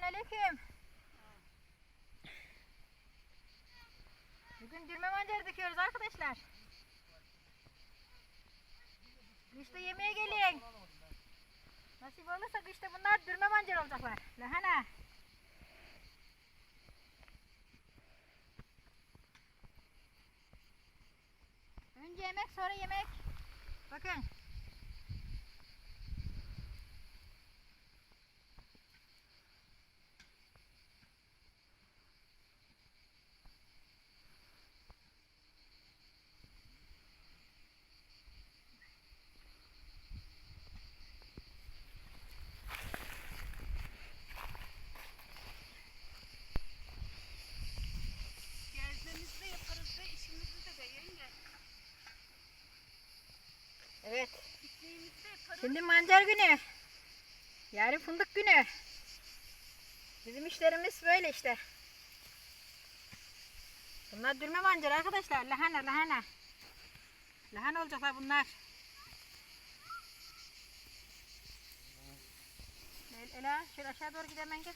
Selamun aleyküm. Bugün dürme mancarı dikiyoruz arkadaşlar. Kışta yemeğe gelin. Nasip olursa kışta bunlar dürme mancarı olacaklar. Lahana. Önce yemek sonra yemek. Bakın. Gezmemizi de yaparız da işimizi de de yenge. Evet. Pikniğimizi de yaparız. Şimdi mancar günü. Yarın fındık günü. Bizim işlerimiz böyle işte. Bunlar dürme mancar arkadaşlar. Lahana lahana. Lahana olacaklar bunlar. El, Ela şöyle aşağı doğru gidelim ben gel.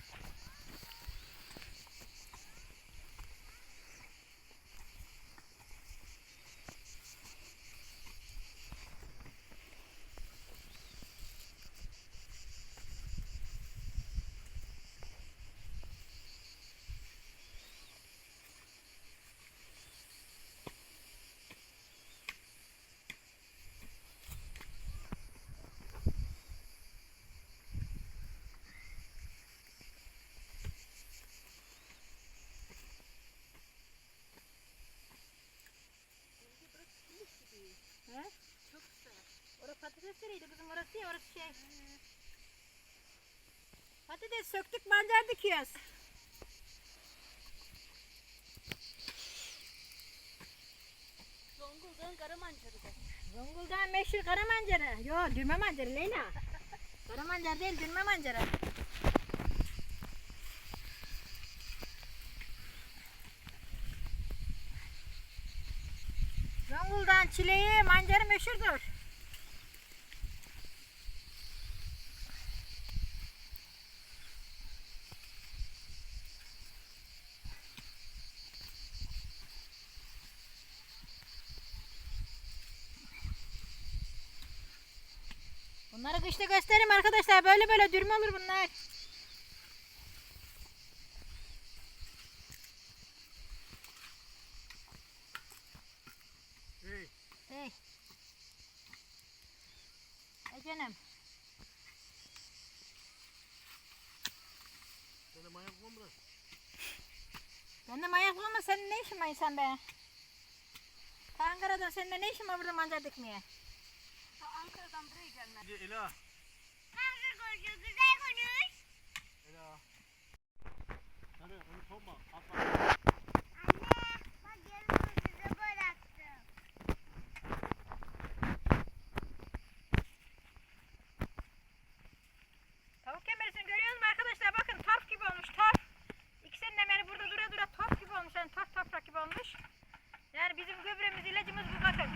He? Çok güzel. Yeriydi kızım orası ya orası şey. Patates söktük mancar dikiyoruz. Zonguldak'ın kara mancarı da. Zonguldak'ın meşhur kara mancarı. Yo dürme mancarı Leyla. kara mancar değil dürme mancarı. Zonguldak'ın çileği mancarı meşhurdur. Bunları kışta göstereyim arkadaşlar. Böyle böyle dürme olur bunlar. Hey, Hey. Hey canım. sen de manyak mı bırak? Ben de manyak ama senin ne işin var insan be? Ankara'dan senin de ne işin var burada mancar dikmeye? Hadi Ela. Güzel konuş. Ela. Hadi onu sokma. Atma. Anne bak yarın size bıraktım. Tavuk kemerisini görüyorsunuz mu arkadaşlar? Bakın torf gibi olmuş torf. İkisinin de beni burada dura dura torf gibi olmuş. Yani torf toprak gibi olmuş. Yani bizim gübremiz ilacımız bu bakın.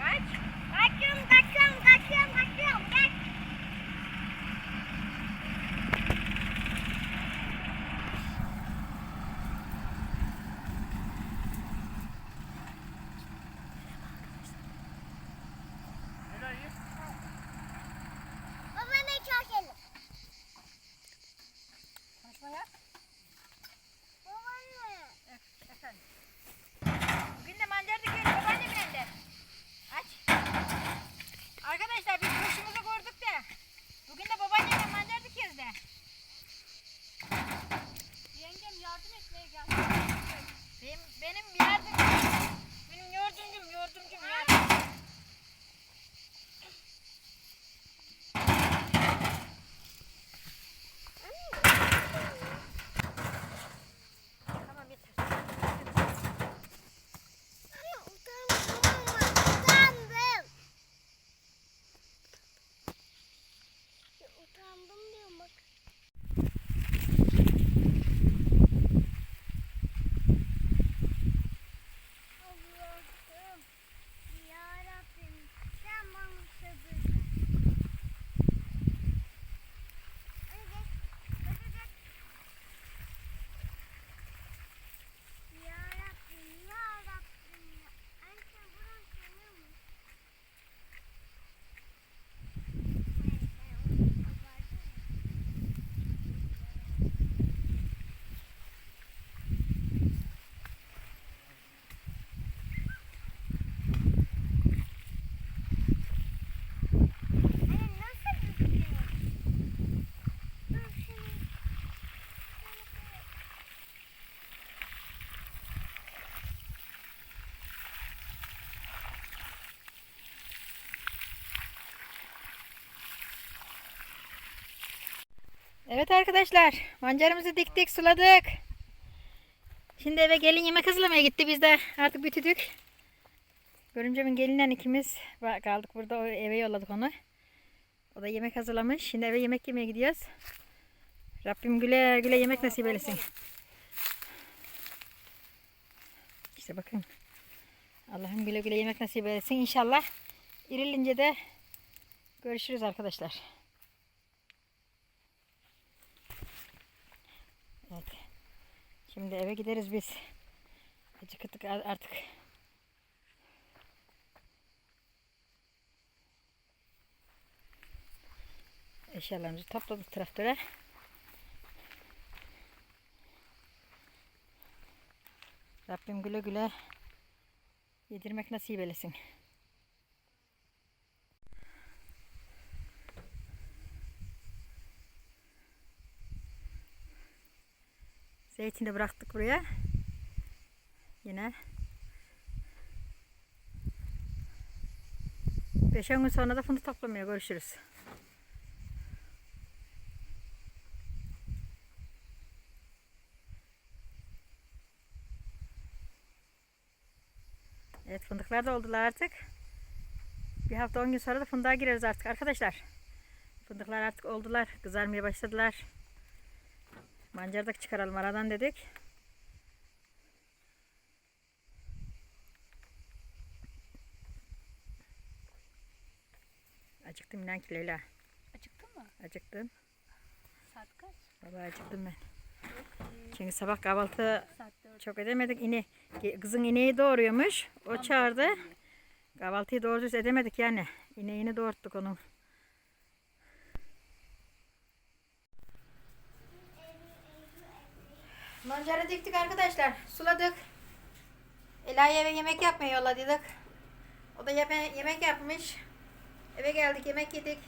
Kaç. Kaçıyorum kaçıyorum kaçıyorum kaçıyorum. Gel. Ela iyi. Baba ne çok elim. Konuşma yap. Baba ne? Ef- Efendim. Bugün de mancar dikiyoruz babaannemin elinde. Aç. Arkadaşlar biz kuşumuzu gördük de. Bugün de babaannemle mancar dikiyoruz de. Yengem yardım etmeye geldi. Benim, benim yardım. Evet arkadaşlar, mancarımızı diktik, suladık. Şimdi eve gelin yemek hazırlamaya gitti. Biz de artık bütüdük. Görümcemin gelinden ikimiz kaldık burada. O eve yolladık onu. O da yemek hazırlamış. Şimdi eve yemek yemeye gidiyoruz. Rabbim güle güle yemek nasip eylesin. İşte bakın. Allah'ım güle güle yemek nasip eylesin. İnşallah irilince de görüşürüz arkadaşlar. Evet. Şimdi eve gideriz biz. Acıktık ar- artık. Eşyalarımızı topladık traktöre. Rabbim güle güle yedirmek nasip eylesin. Zeytini de bıraktık buraya. Yine. 5-10 gün sonra da fındık toplamaya görüşürüz. Evet fındıklar da oldular artık. Bir hafta 10 gün sonra da fındığa gireriz artık arkadaşlar. Fındıklar artık oldular. Kızarmaya başladılar. Mancardak çıkaralım aradan dedik. Acıktım ki Leyla. Acıktın mı? Acıktım. Saat kaç? Vallahi acıktım ben. Çünkü sabah kahvaltı çok edemedik. İne, kızın ineği doğuruyormuş. O çağırdı. Kahvaltıyı doğru edemedik yani. İneğini doğurttuk onun. Mancarı diktik arkadaşlar. Suladık. Ela'ya eve yemek yapmaya yolladık. O da yeme yemek yapmış. Eve geldik yemek yedik.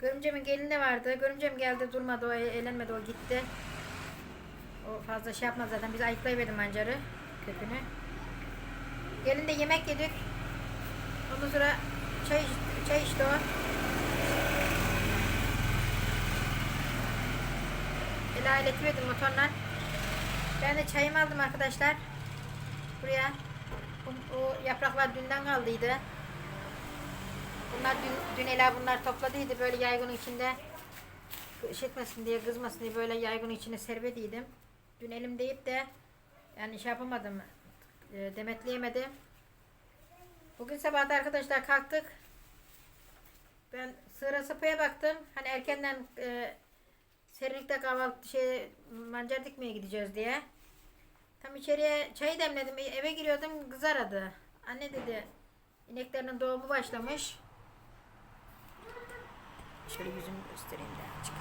Görümcemin gelini de vardı. Görümcem geldi durmadı o eğlenmedi o gitti. O fazla şey yapmaz zaten. Biz ayıklayıverdim mancarı. Kökünü. Gelin de yemek yedik. Ondan sonra çay, çay içti o. Ela iletiverdim motorla. Ben de çayımı aldım arkadaşlar. Buraya. Bu- O yapraklar dünden kaldıydı. Bunlar dün, dün Ela bunlar topladıydı böyle yaygının içinde. Işıtmasın diye kızmasın diye böyle yaygının içine servediydim. Dün elim deyip de yani şey yapamadım. E, demetleyemedim. Bugün sabah da arkadaşlar kalktık. Ben sığıra sapaya baktım. Hani erkenden e, serinlikte kahvaltı şey mancar dikmeye gideceğiz diye. Tam içeriye çayı demledim. E, Eve giriyordum kız aradı. Anne dedi ineklerinin doğumu başlamış. Şöyle yüzümü göstereyim de azıcık.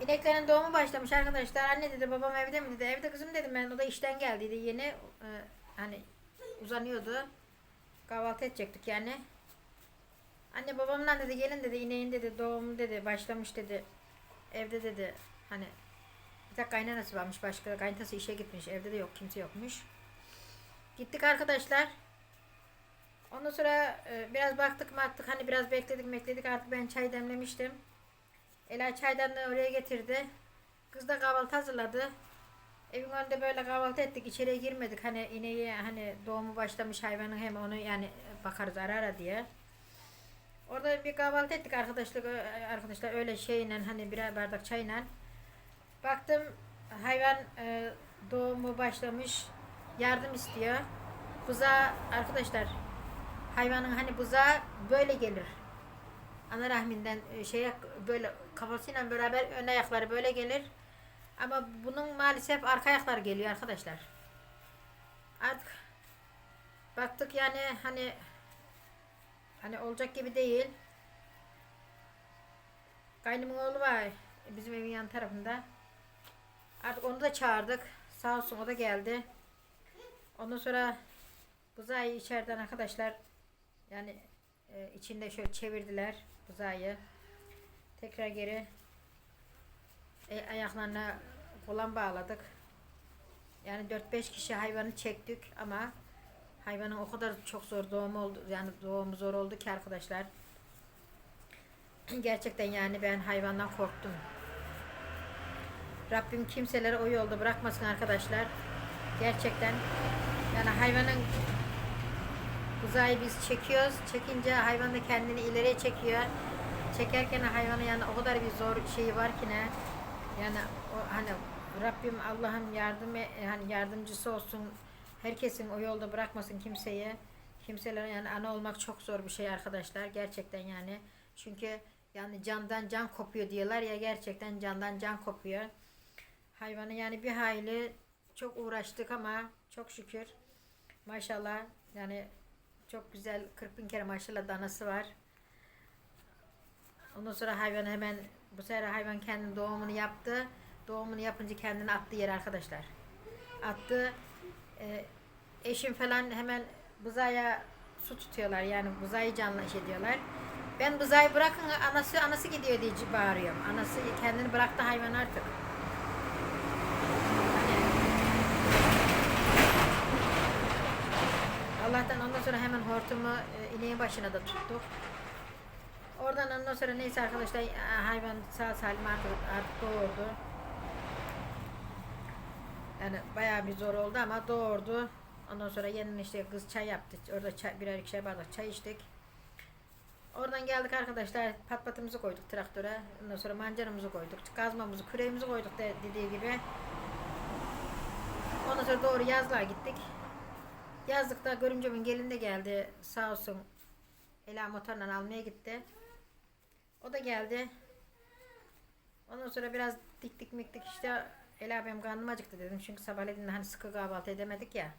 İneklerin doğumu başlamış arkadaşlar. Anne dedi babam evde mi dedi. Evde kızım dedim ben. O da işten geldiydi yeni. Ee, hani uzanıyordu. Kahvaltı edecektik yani. Anne babamla dedi gelin dedi ineğin dedi doğumu dedi başlamış dedi. Evde dedi hani bir tek kaynanası varmış başka kaynanası işe gitmiş evde de yok kimse yokmuş. Gittik arkadaşlar. Ondan sonra e, biraz baktık baktık hani biraz bekledik bekledik artık ben çay demlemiştim. Ela çaydan da oraya getirdi. Kız da kahvaltı hazırladı. Evin önünde böyle kahvaltı ettik. İçeriye girmedik. Hani ineği hani doğumu başlamış hayvanın hem onu yani bakarız ara ara diye. Orada bir kahvaltı ettik arkadaşlar arkadaşlar öyle şeyle hani birer bardak çayla. Baktım hayvan e, doğumu başlamış. Yardım istiyor. Buza arkadaşlar hayvanın hani buza böyle gelir. Ana rahminden e, şeye böyle kafasıyla beraber ön ayakları böyle gelir. Ama bunun maalesef arka ayakları geliyor arkadaşlar. Artık baktık yani hani hani olacak gibi değil. Kaynımın oğlu var bizim evin yan tarafında. Artık onu da çağırdık. Sağ olsun o da geldi. Ondan sonra buzağı içeriden arkadaşlar yani e, içinde şöyle çevirdiler buzağı. Tekrar geri e, ayaklarına kolan bağladık. Yani 4-5 kişi hayvanı çektik ama Hayvanın o kadar çok zor doğumu oldu yani doğumu zor oldu ki arkadaşlar. Gerçekten yani ben hayvandan korktum. Rabbim kimseleri o yolda bırakmasın arkadaşlar. Gerçekten yani hayvanın uzayı biz çekiyoruz. Çekince hayvan da kendini ileriye çekiyor. Çekerken hayvanın yani o kadar bir zor şeyi var ki ne. Yani o hani Rabbim Allah'ım yardım e- hani yardımcısı olsun. Herkesin o yolda bırakmasın kimseyi. Kimselere yani ana olmak çok zor bir şey arkadaşlar. Gerçekten yani. Çünkü yani candan can kopuyor diyorlar ya gerçekten candan can kopuyor. Hayvanı yani bir hayli çok uğraştık ama çok şükür maşallah yani çok güzel 40 bin kere maşallah danası var. Ondan sonra hayvan hemen bu sefer hayvan kendi doğumunu yaptı. Doğumunu yapınca kendini attı yere arkadaşlar. Attı. Ee, eşim falan hemen buzaya su tutuyorlar yani buzayı canlı iş ediyorlar. Ben buzayı bırakın anası anası gidiyor diye bağırıyorum. Anası kendini bıraktı hayvan artık. Allah'tan ondan sonra hemen hortumu e, ineğin başına da tuttuk. Oradan ondan sonra neyse arkadaşlar e, hayvan sağ salim artık, artık doğurdu. Yani bayağı bir zor oldu ama doğurdu. Ondan sonra yeniden işte kız çay yaptı. Orada çay, birer ikişer bardak çay içtik. Oradan geldik arkadaşlar pat patımızı koyduk traktöre. Ondan sonra mancarımızı koyduk. Kazmamızı, küreğimizi koyduk de, dediği gibi. Ondan sonra doğru yazlığa gittik. Yazlıkta görümcemin gelin de geldi sağ olsun. Ela motorla almaya gitti. O da geldi. Ondan sonra biraz diktik miktik işte Ela benim karnım acıktı dedim. Çünkü sabahleyin hani sıkı kahvaltı edemedik ya.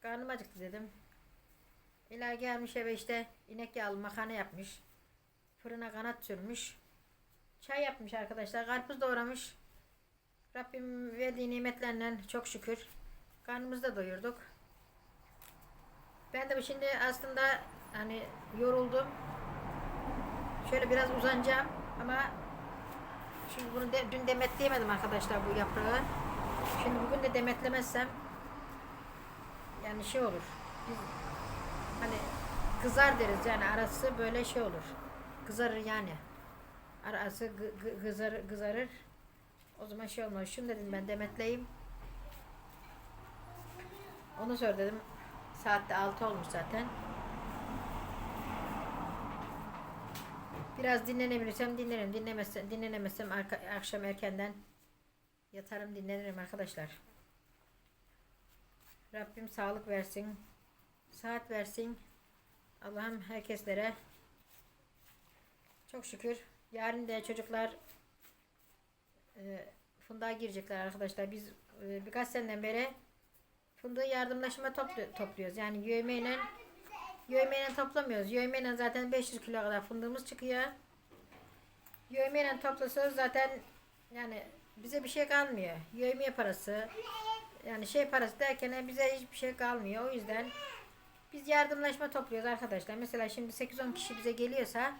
Karnım acıktı dedim. Ela gelmiş eve işte inek yağlı makarna yapmış. Fırına kanat sürmüş. Çay yapmış arkadaşlar. Karpuz doğramış. Rabbim verdiği nimetlerle çok şükür. Karnımızı da doyurduk. Ben de şimdi aslında hani yoruldum. Şöyle biraz uzanacağım ama şimdi bunu de, dün demetleyemedim arkadaşlar bu yaprağı. Şimdi bugün de demetlemezsem yani şey olur. Biz hani kızar deriz yani arası böyle şey olur. Kızarır yani. Arası kızarır, kızarır. O zaman şey olmaz. Şunu dedim ben demetleyeyim. Onu sonra dedim. Saatte 6 olmuş zaten. Biraz dinlenebilirsem dinlerim. Dinlemezsem, dinlenemezsem arka, akşam erkenden yatarım dinlenirim arkadaşlar. Rabbim sağlık versin. Saat versin. Allah'ım herkeslere çok şükür. Yarın da çocuklar e, fundağa girecekler arkadaşlar. Biz e, birkaç seneden beri Fındığı yardımlaşma toplu, topluyoruz. Yani yövmeyle yövmeyle toplamıyoruz. Yövmeyle zaten 500 kilo kadar fındığımız çıkıyor. Yövmeyle toplasanız zaten yani bize bir şey kalmıyor. Yövmeye parası yani şey parası derken bize hiçbir şey kalmıyor. O yüzden biz yardımlaşma topluyoruz arkadaşlar. Mesela şimdi 8-10 kişi bize geliyorsa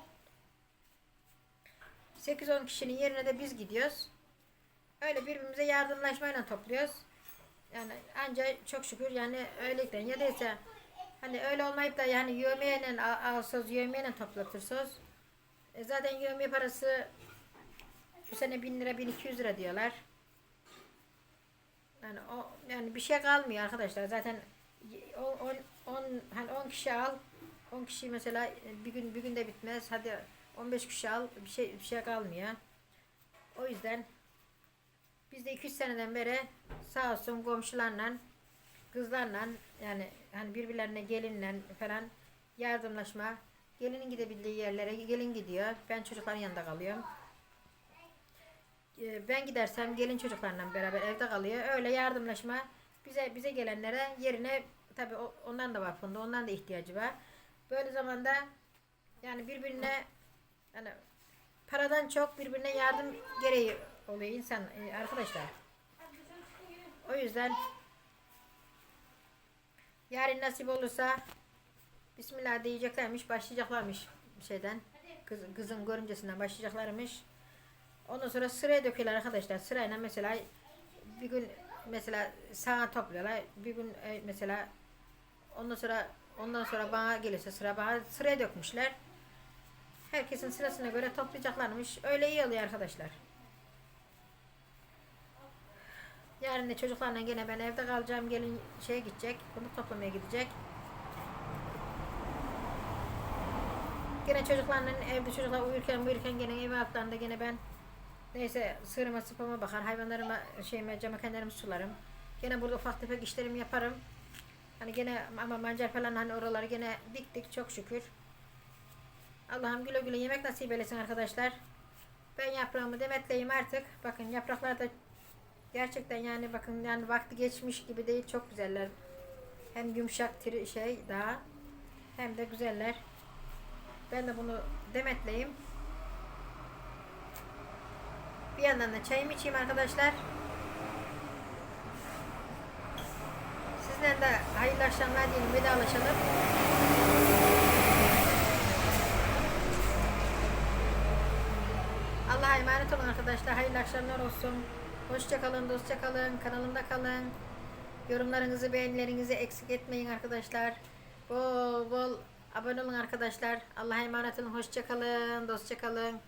8-10 kişinin yerine de biz gidiyoruz. Öyle birbirimize yardımlaşmayla topluyoruz. Yani ancak çok şükür yani öylelikten ya da ise hani öyle olmayıp da yani yövmeyle alsız yövmeyle toplatırsız e zaten yövme parası bu sene 1000 lira 1200 lira diyorlar. Yani o yani bir şey kalmıyor arkadaşlar. Zaten 10 10 hani 10 kişi al 10 kişi mesela bir gün bir günde bitmez. Hadi 15 kişi al bir şey bir şey kalmıyor. O yüzden biz de 200 seneden beri sağ olsun komşularla, kızlarla yani hani birbirlerine gelinle falan yardımlaşma. Gelinin gidebildiği yerlere gelin gidiyor. Ben çocukların yanında kalıyorum. Ee, Ben gidersem gelin çocuklarla beraber evde kalıyor. Öyle yardımlaşma bize bize gelenlere yerine tabi onların da var funda onların da ihtiyacı var. Böyle zamanda yani birbirine yani paradan çok birbirine yardım gereği oluyor insan e, arkadaşlar. O yüzden yarın nasip olursa Bismillah diyeceklermiş, başlayacaklarmış şeyden. Kız, kızın görümcesinden başlayacaklarmış. Ondan sonra sıraya döküyorlar arkadaşlar. Sırayla mesela bir gün mesela sağa topluyorlar. Bir gün e, mesela Ondan sonra ondan sonra bana gelirse sıra bana sıraya dökmüşler. Herkesin sırasına göre toplayacaklarmış. Öyle iyi oluyor arkadaşlar. Yarın da çocuklarla gene ben evde kalacağım. Gelin şeye gidecek. Bunu toplamaya gidecek. Gene çocuklarla evde çocuklar uyurken uyurken gene ev altlarında gene ben neyse sığırıma sıpama bakar. Hayvanlarıma şeyime cama kenarımı sularım. Gene burada ufak tefek işlerimi yaparım. Hani gene ama mancar falan hani oraları gene diktik çok şükür. Allah'ım güle güle yemek nasip eylesin arkadaşlar. Ben yaprağımı demetleyeyim artık. Bakın yapraklar da gerçekten yani bakın yani vakti geçmiş gibi değil çok güzeller. Hem yumuşak tiri şey daha hem de güzeller. Ben de bunu demetleyeyim. Bir yandan da çayımı içeyim arkadaşlar. Sizden de hayırlı akşamlar diyelim vedalaşalım. Allah'a emanet olun arkadaşlar. Hayırlı akşamlar olsun. Hoşça kalın, dostça kalın. Kanalımda kalın. Yorumlarınızı, beğenilerinizi eksik etmeyin arkadaşlar. Bol bol abone olun arkadaşlar. Allah'a emanet olun. Hoşça kalın, dostça kalın.